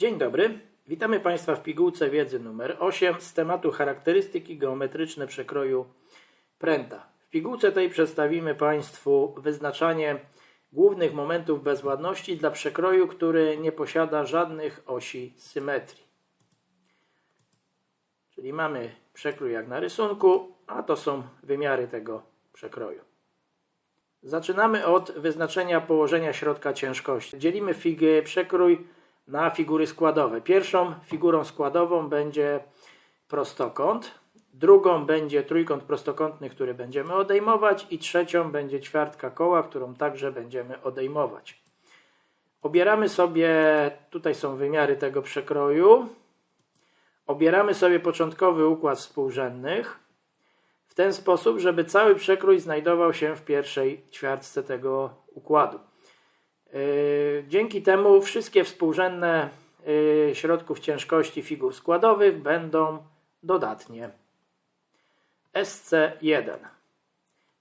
Dzień dobry. Witamy Państwa w pigułce wiedzy numer 8 z tematu charakterystyki geometryczne przekroju pręta. W pigułce tej przedstawimy Państwu wyznaczanie głównych momentów bezładności dla przekroju, który nie posiada żadnych osi symetrii. Czyli mamy przekrój jak na rysunku, a to są wymiary tego przekroju. Zaczynamy od wyznaczenia położenia środka ciężkości. Dzielimy fig- przekrój na figury składowe. Pierwszą figurą składową będzie prostokąt, drugą będzie trójkąt prostokątny, który będziemy odejmować i trzecią będzie ćwiartka koła, którą także będziemy odejmować. Obieramy sobie, tutaj są wymiary tego przekroju, obieramy sobie początkowy układ współrzędnych w ten sposób, żeby cały przekrój znajdował się w pierwszej ćwiartce tego układu. Yy, Dzięki temu wszystkie współrzędne yy, środków ciężkości figur składowych będą dodatnie. SC1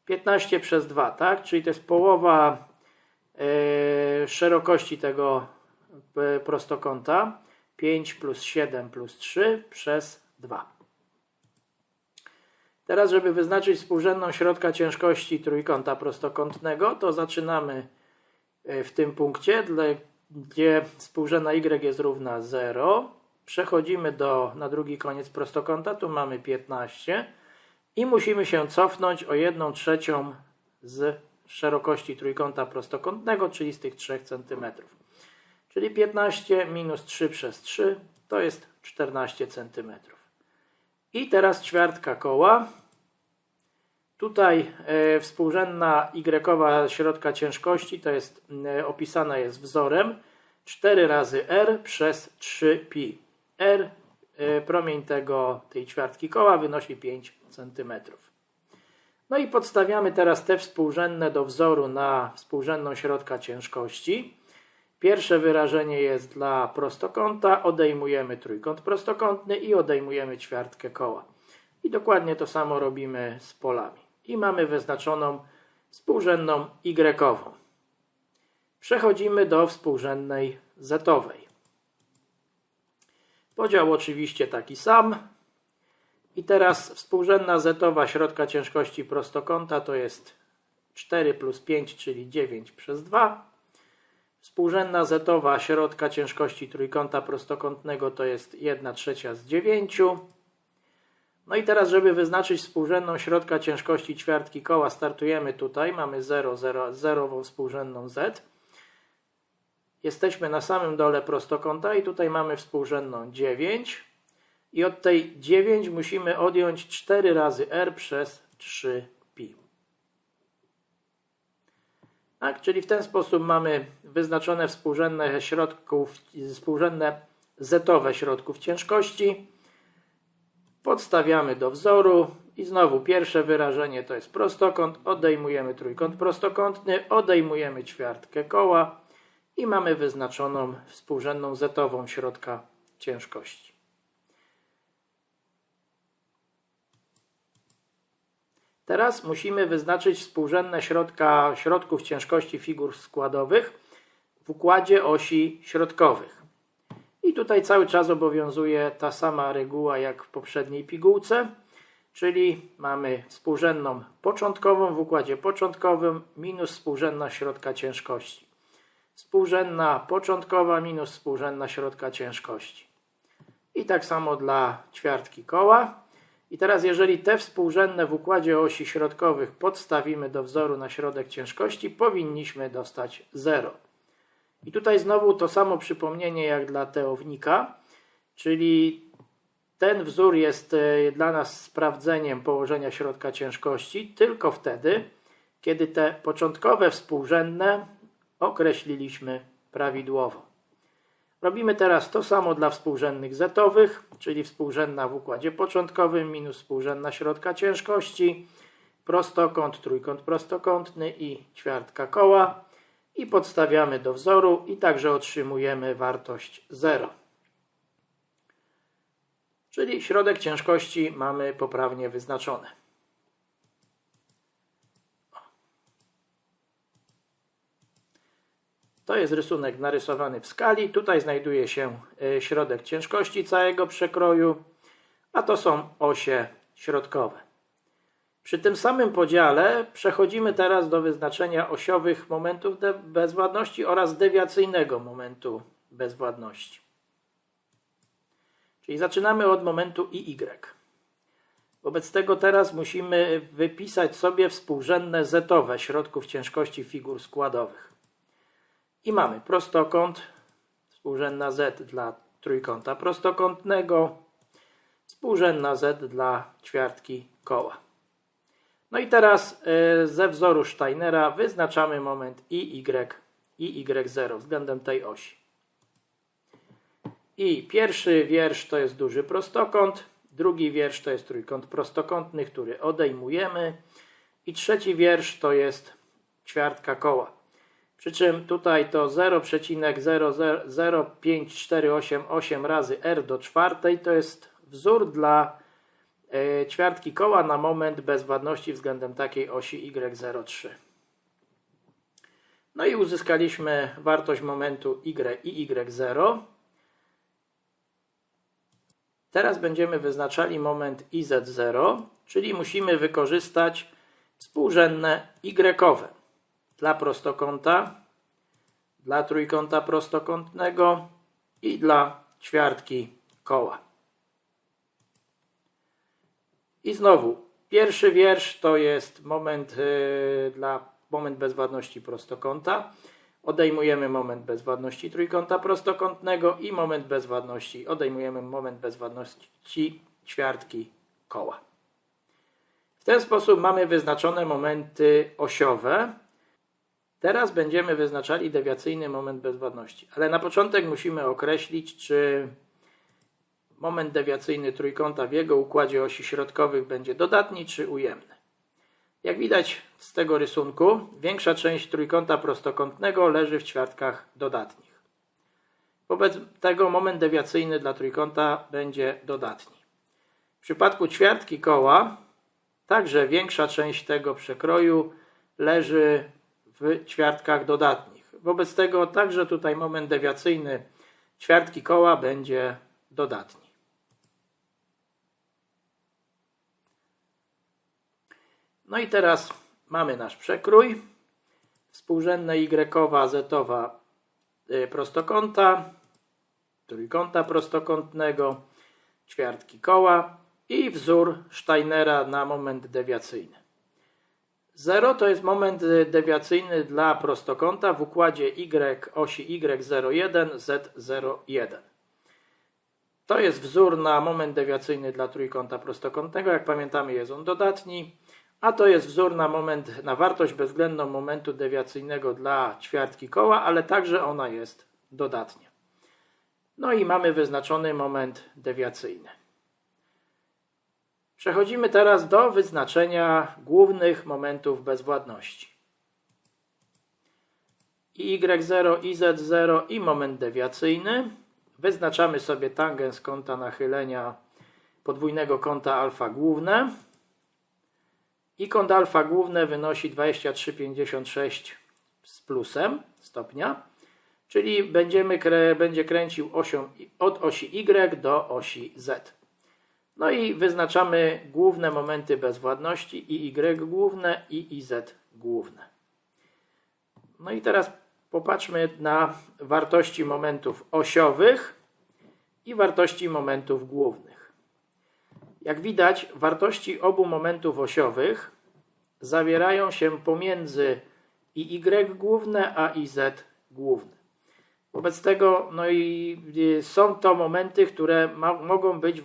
15 przez 2, tak? Czyli to jest połowa yy, szerokości tego prostokąta 5 plus 7 plus 3 przez 2. Teraz, żeby wyznaczyć współrzędną środka ciężkości trójkąta prostokątnego, to zaczynamy w tym punkcie, gdzie współrzędna y jest równa 0. Przechodzimy do, na drugi koniec prostokąta, tu mamy 15 i musimy się cofnąć o 1 trzecią z szerokości trójkąta prostokątnego, czyli z tych 3 cm. Czyli 15 minus 3 przez 3 to jest 14 cm. I teraz ćwiartka koła. Tutaj e, współrzędna y środka ciężkości to jest e, opisana jest wzorem 4 razy r przez 3pi. r e, promień tego, tej ćwiartki koła wynosi 5 cm. No i podstawiamy teraz te współrzędne do wzoru na współrzędną środka ciężkości. Pierwsze wyrażenie jest dla prostokąta, odejmujemy trójkąt prostokątny i odejmujemy ćwiartkę koła. I dokładnie to samo robimy z polami. I mamy wyznaczoną współrzędną y. Przechodzimy do współrzędnej z-owej. Podział oczywiście taki sam. I teraz współrzędna z-owa środka ciężkości prostokąta to jest 4 plus 5, czyli 9 przez 2. Współrzędna zetowa środka ciężkości trójkąta prostokątnego to jest 1 trzecia z 9. No i teraz, żeby wyznaczyć współrzędną środka ciężkości ćwiartki koła, startujemy tutaj. Mamy 0, 0, zerową współrzędną z. Jesteśmy na samym dole prostokąta i tutaj mamy współrzędną 9. I od tej 9 musimy odjąć 4 razy r przez 3pi. Tak, czyli w ten sposób mamy wyznaczone współrzędne środków, współrzędne zetowe środków ciężkości. Podstawiamy do wzoru i znowu pierwsze wyrażenie to jest prostokąt, odejmujemy trójkąt prostokątny, odejmujemy ćwiartkę koła i mamy wyznaczoną współrzędną zetową środka ciężkości. Teraz musimy wyznaczyć współrzędne środka, środków ciężkości figur składowych w układzie osi środkowych. I tutaj cały czas obowiązuje ta sama reguła jak w poprzedniej pigułce, czyli mamy współrzędną początkową w układzie początkowym minus współrzędna środka ciężkości. Współrzędna początkowa minus współrzędna środka ciężkości. I tak samo dla ćwiartki koła. I teraz jeżeli te współrzędne w układzie osi środkowych podstawimy do wzoru na środek ciężkości, powinniśmy dostać 0. I tutaj znowu to samo przypomnienie jak dla teownika, czyli ten wzór jest e, dla nas sprawdzeniem położenia środka ciężkości tylko wtedy, kiedy te początkowe współrzędne określiliśmy prawidłowo. Robimy teraz to samo dla współrzędnych zetowych, czyli współrzędna w układzie początkowym minus współrzędna środka ciężkości, prostokąt, trójkąt prostokątny i ćwiartka koła i podstawiamy do wzoru i także otrzymujemy wartość 0. Czyli środek ciężkości mamy poprawnie wyznaczony. To jest rysunek narysowany w skali. Tutaj znajduje się e, środek ciężkości całego przekroju, a to są osie środkowe. Przy tym samym podziale przechodzimy teraz do wyznaczenia osiowych momentów bezwładności oraz dewiacyjnego momentu bezwładności. Czyli zaczynamy od momentu i y. Wobec tego teraz musimy wypisać sobie współrzędne zetowe środków ciężkości figur składowych. I mamy prostokąt, współrzędna z dla trójkąta prostokątnego, współrzędna z dla ćwiartki koła. No i teraz e, ze wzoru Steinera wyznaczamy moment i y i y0 względem tej osi. I pierwszy wiersz to jest duży prostokąt, drugi wiersz to jest trójkąt prostokątny, który odejmujemy i trzeci wiersz to jest ćwiartka koła. Przy czym tutaj to 0,00548 razy r do czwartej to jest wzór dla ćwiartki koła na moment bezwładności względem takiej osi y03. No i uzyskaliśmy wartość momentu y i y0. Teraz będziemy wyznaczali moment IZ0, czyli musimy wykorzystać współrzędne Y dla prostokąta, dla trójkąta prostokątnego i dla ćwiartki koła. I znowu, pierwszy wiersz to jest moment yy, dla moment bezwładności prostokąta. Odejmujemy moment bezwładności trójkąta prostokątnego i moment bezwładności, odejmujemy moment bezwładności ćwiartki koła. W ten sposób mamy wyznaczone momenty osiowe. Teraz będziemy wyznaczali dewiacyjny moment bezwładności, ale na początek musimy określić, czy moment dewiacyjny trójkąta w jego układzie osi środkowych będzie dodatni czy ujemny. Jak widać z tego rysunku, większa część trójkąta prostokątnego leży w ćwiartkach dodatnich. Wobec tego moment dewiacyjny dla trójkąta będzie dodatni. W przypadku ćwiartki koła także większa część tego przekroju leży w ćwiartkach dodatnich. Wobec tego także tutaj moment dewiacyjny ćwiartki koła będzie dodatni. No i teraz mamy nasz przekrój. Współrzędne y, zetowa y, prostokąta, trójkąta prostokątnego, ćwiartki koła i wzór Steinera na moment dewiacyjny. 0 to jest moment dewiacyjny dla prostokąta w układzie y osi y01 z01. To jest wzór na moment dewiacyjny dla trójkąta prostokątnego. Jak pamiętamy jest on dodatni a to jest wzór na moment, na wartość bezwzględną momentu dewiacyjnego dla ćwiartki koła, ale także ona jest dodatnia. No i mamy wyznaczony moment dewiacyjny. Przechodzimy teraz do wyznaczenia głównych momentów bezwładności. Y0, IZ0 i moment dewiacyjny. Wyznaczamy sobie tangens kąta nachylenia podwójnego kąta alfa główne. I kąt alfa główne wynosi 23,56 z plusem stopnia, czyli będziemy, będzie kręcił osią od osi Y do osi Z. No i wyznaczamy główne momenty bezwładności i Y główne i IZ główne. No i teraz popatrzmy na wartości momentów osiowych i wartości momentów głównych. Jak widać, wartości obu momentów osiowych zawierają się pomiędzy i y główne a i z główne. Wobec tego no i są to momenty, które mogą być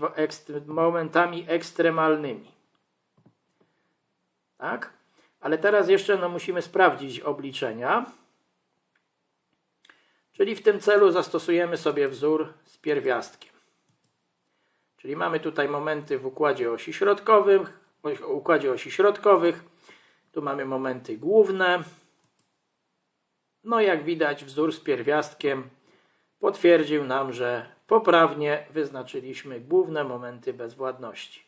momentami ekstremalnymi. Tak? Ale teraz jeszcze no, musimy sprawdzić obliczenia. Czyli w tym celu zastosujemy sobie wzór z pierwiastkiem. Czyli mamy tutaj momenty w układzie osi środkowym, układzie osi środkowych. Tu mamy momenty główne. No jak widać wzór z pierwiastkiem potwierdził nam, że poprawnie wyznaczyliśmy główne momenty bezwładności.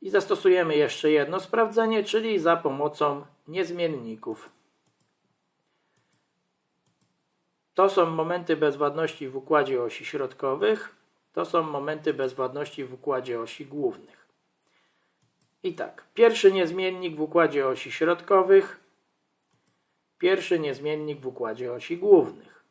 I zastosujemy jeszcze jedno sprawdzenie, czyli za pomocą niezmienników. to są momenty bezwładności w układzie osi środkowych, to są momenty bezwładności w układzie osi głównych. I tak, pierwszy niezmiennik w układzie osi środkowych, pierwszy niezmiennik w układzie osi głównych.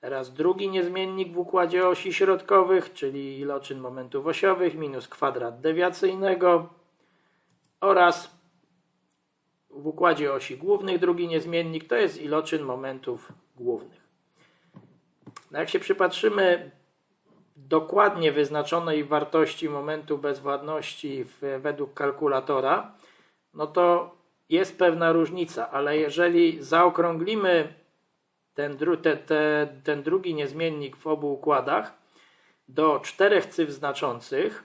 Teraz drugi niezmiennik w układzie osi środkowych, czyli iloczyn momentów osiowych minus kwadrat dewiacyjnego oraz w układzie osi głównych drugi niezmiennik to jest iloczyn momentów głównych. No jak się przypatrzymy dokładnie wyznaczonej wartości momentu bezwładności w, według kalkulatora, no to jest pewna różnica, ale jeżeli zaokrąglimy ten, dru, te, te, ten drugi niezmiennik w obu układach do czterech cyfr znaczących,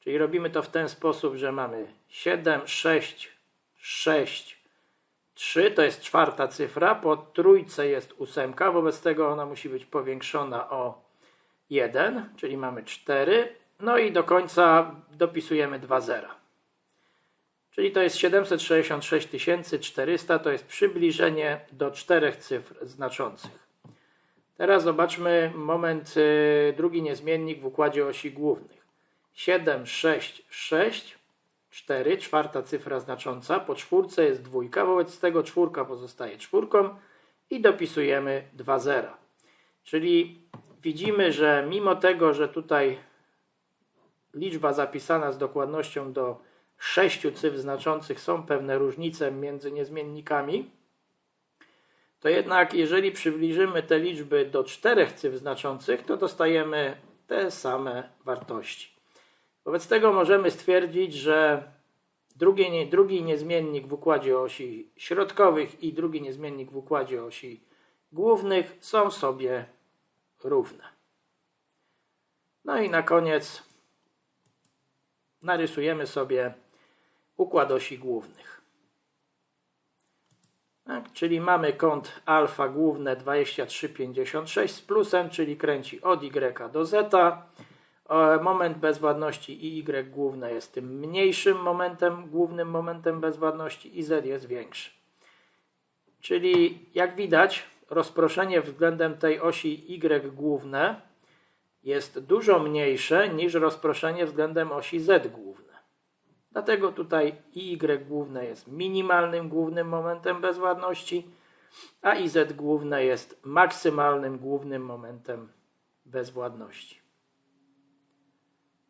czyli robimy to w ten sposób, że mamy 7, 6, 6, 3 to jest czwarta cyfra, po trójce jest ósemka, wobec tego ona musi być powiększona o 1, czyli mamy 4, no i do końca dopisujemy 2 zera. Czyli to jest 766 400, to jest przybliżenie do czterech cyfr znaczących. Teraz zobaczmy moment, y, drugi niezmiennik w układzie osi głównych. 7, 6, 6, 4, czwarta cyfra znacząca, po czwórce jest dwójka, wobec tego czwórka pozostaje czwórką i dopisujemy 2 zera. Czyli widzimy, że mimo tego, że tutaj liczba zapisana z dokładnością do sześciu cyfr znaczących są pewne różnice między niezmiennikami, to jednak jeżeli przybliżymy te liczby do czterech cyfr znaczących, to dostajemy te same wartości. Wobec tego możemy stwierdzić, że drugi, drugi niezmiennik w układzie osi środkowych i drugi niezmiennik w układzie osi głównych są sobie równe. No i na koniec narysujemy sobie układ osi głównych. Tak, czyli mamy kąt alfa główne 23,56 z plusem, czyli kręci od y do z. Moment bezwładności y główne jest tym mniejszym momentem, głównym momentem bezwładności i z jest większy. Czyli jak widać, rozproszenie względem tej osi y główne jest dużo mniejsze niż rozproszenie względem osi z główne. Dlatego tutaj y główne jest minimalnym głównym momentem bezwładności, a iz główne jest maksymalnym głównym momentem bezwładności.